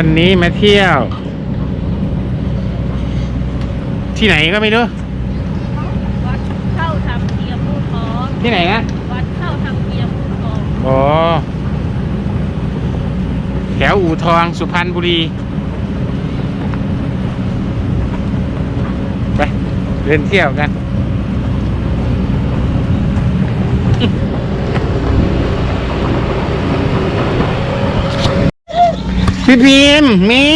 วันนี้มาเที่ยว ที่ไหนก็ไม่รู้ วัดเข้าทำเทียมผู้ท้องที่ไหนนะวัดเข้าทำเทียมผู้ท้องอ๋อแถวอู่ทองสุพรรณบุรี ไป เดินเที่ยวกัน พี่พิมพ์นี่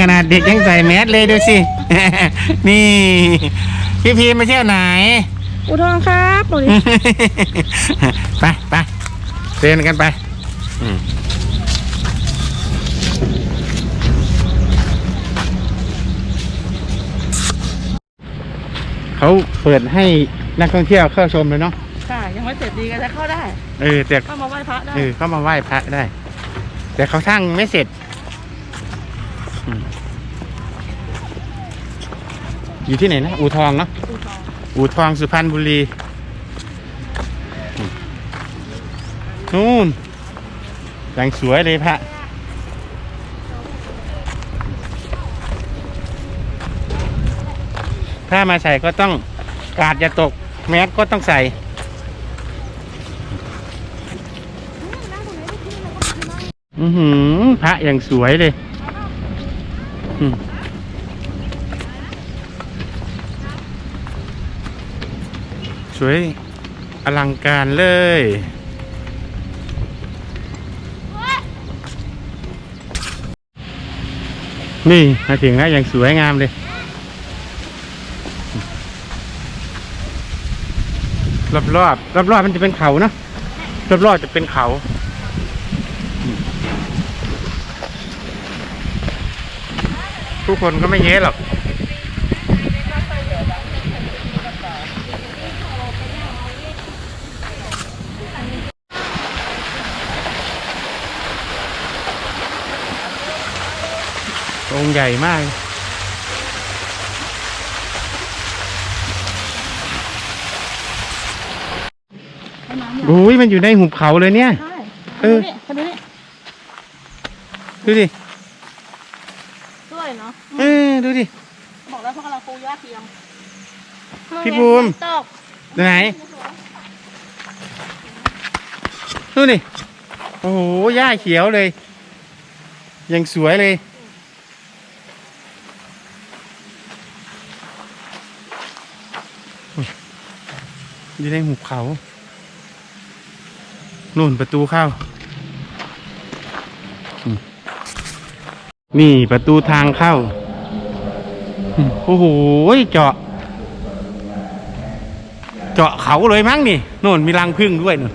ขนาดเด็กยังใส่แมสเลยดูสิ นี่ พี่พิมพ์มาเที่ยวไหน อุทองครับหนูดิไปไปเดินกันไปอืมเขาเปิดให้นักท่องเที่ยวเข้าชมเลยเนาะค่ะ ยังไม่เสร็จดีก็จะเข้าได้ เออแต่เข้ามาไหว้พระได้ เออเข้ามาไหว้พระได้ แต่เขาสร้างไม่เสร็จ อยู่ที่ไหนนะ อูทองเนาะอูทองสุพรรณบุรีนู่นอย่างสวยเลยพระถ้ามาใส่ก็ต้องกาดอย่าตก แมสก็ต้องใส่อือหือพระอย่างสวยเลยอืม สวยอลังการเลย นี่มาถึงแล้วอย่างสวยงามเลย รอบรอบรอบรอบๆมันจะเป็นเขาเนอะรอบรอบๆจะเป็นเขาผู้คนก็ไม่เยอะหรอก องค์ใหญ่มากให้น้ำโอ้ยมันอยู่ในหุบเขาเลยเนี่ย ใช่เออมาดูนี่ดูดิ ด้วยเนาะเออ ดูดิ บอกแล้วเขากำลังปูย่าเทียมพี่บูม ตกไหน ดูดิโอ้โหหญ้าเขียวเลย ยังสวยเลย อยู่ในหุบเขานู่นประตูเข้า นี่ประตูทางเข้า โอ้โห เจาะ เจาะเขาเลยมั้งนี่โน่นมีรังพึ่งด้วยนู่น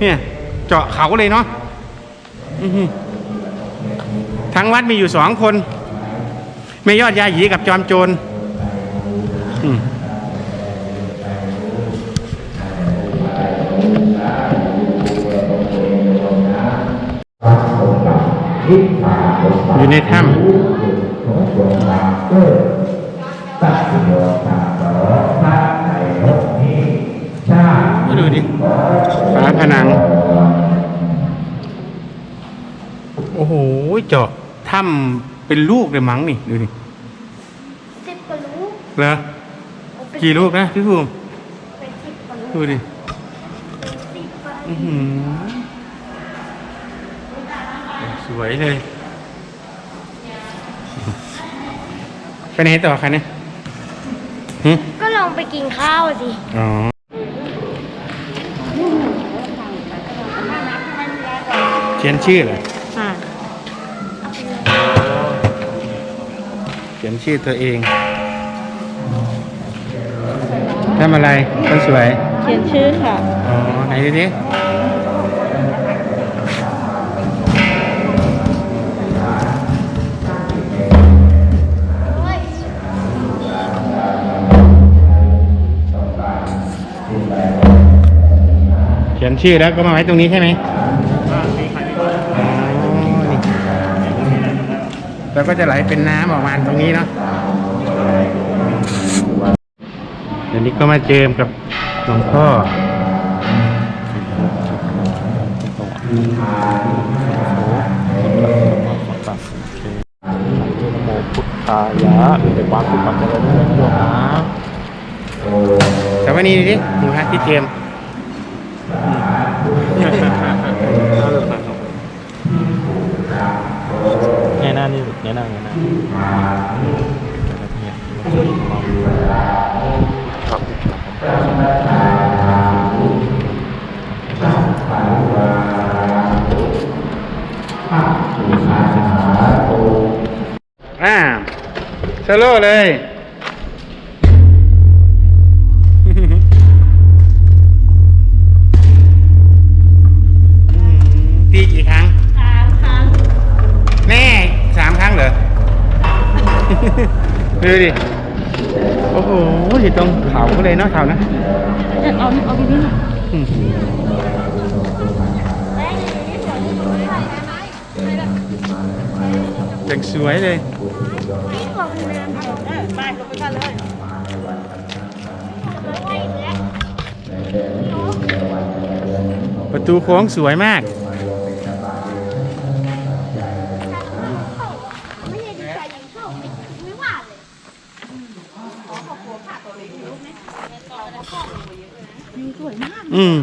เนี่ย เจาะเขาเลยเนาะทั้งวัดมีอยู่สองคนแม่ยอดยาหยีกับจอมโจร อืมอยู่ในถ้ำมาดูดิฝาผนัง โอ้โหเจาะถ้ำเป็นลูกเลยมั้งนี่ ดูดิสิบกว่าลูกเหรอเป็น กี่ลูกนะพี่ภูมิเป็นสิบกว่าลูกดูดิสิบกว่าอื้อหือสวยเลย ไปไหนต่อคะเนี่ยหึก็ลองไปกินข้าวสิ อ๋อ เขียนชื่อเหรออ่าเขียนชื่อตัวเอง ทำอะไรคนสวย เขียนชื่อค่ะ อ๋อ ไหนดูดิเขียนชื่อแล้วก็มาไว้ตรงนี้ใช่ไหมอ๋อนี่แล้วก็จะไหลเป็นน้ำออกมาตรงนี้เนาะเดี๋ยว นี้ก็มาเจิมกับหลวงพ่อโอ้โหตัดโอเคนะโมพุทธายะเป็นความสุขความเจริญรุ่งเรืองนะสวัสดีดิดูฮะที่เกมแง่หน้านี่แง่หน้าแง่หน้า ครับอ่าโซโล่เลยอืมตีกี่ครั้งสามครั้งแม่สามครั้งเหรอ ดูดิ โอ้โหอยู่ตรงเขาเลยเนาะเขานะเอาเอาพี่พี่หน่อยอืมจังสวยเลยไปลงไปกันเลยประตูโค้งสวยมาก อืม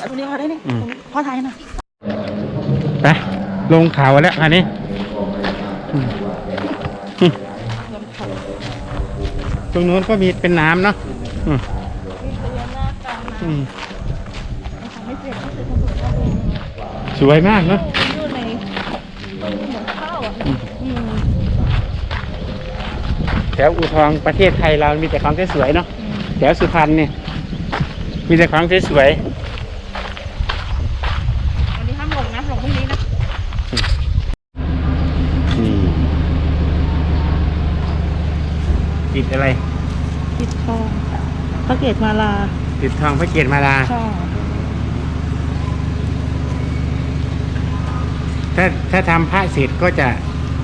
เอาตัวนี้เขาได้เนี่ยอืมพ่อไทยนะไปลงเขาแล้วอันนี้อืมอืมตรงนู้นก็มีเป็นน้ำเนาะอืมอืมสวยมากเนาะอยู่ในเหมือนข้าวอะอืมแถวอุทองประเทศไทยเรามีแต่ของสวยๆเนาะแถวสุพรรณเนี่ย มีแต่ของสวยวันนี้ห้ามลงนะลงพรุ่งนี้นะๆนี่ติดอะไร ติดทองพระเกศมาลาติดทองพระเกียรติมาลาช่อถ้าถ้าทำพระเสร็จก็จะ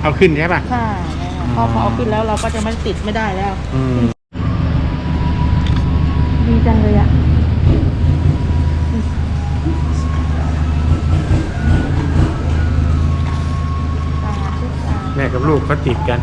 เอาขึ้นใช่ป่ะค่ะพอพอเอาขึ้นแล้วเราก็จะไม่ติดไม่ได้แล้ว อืม ดีจังเลยอะ แม่ กับลูกเขาติดกัน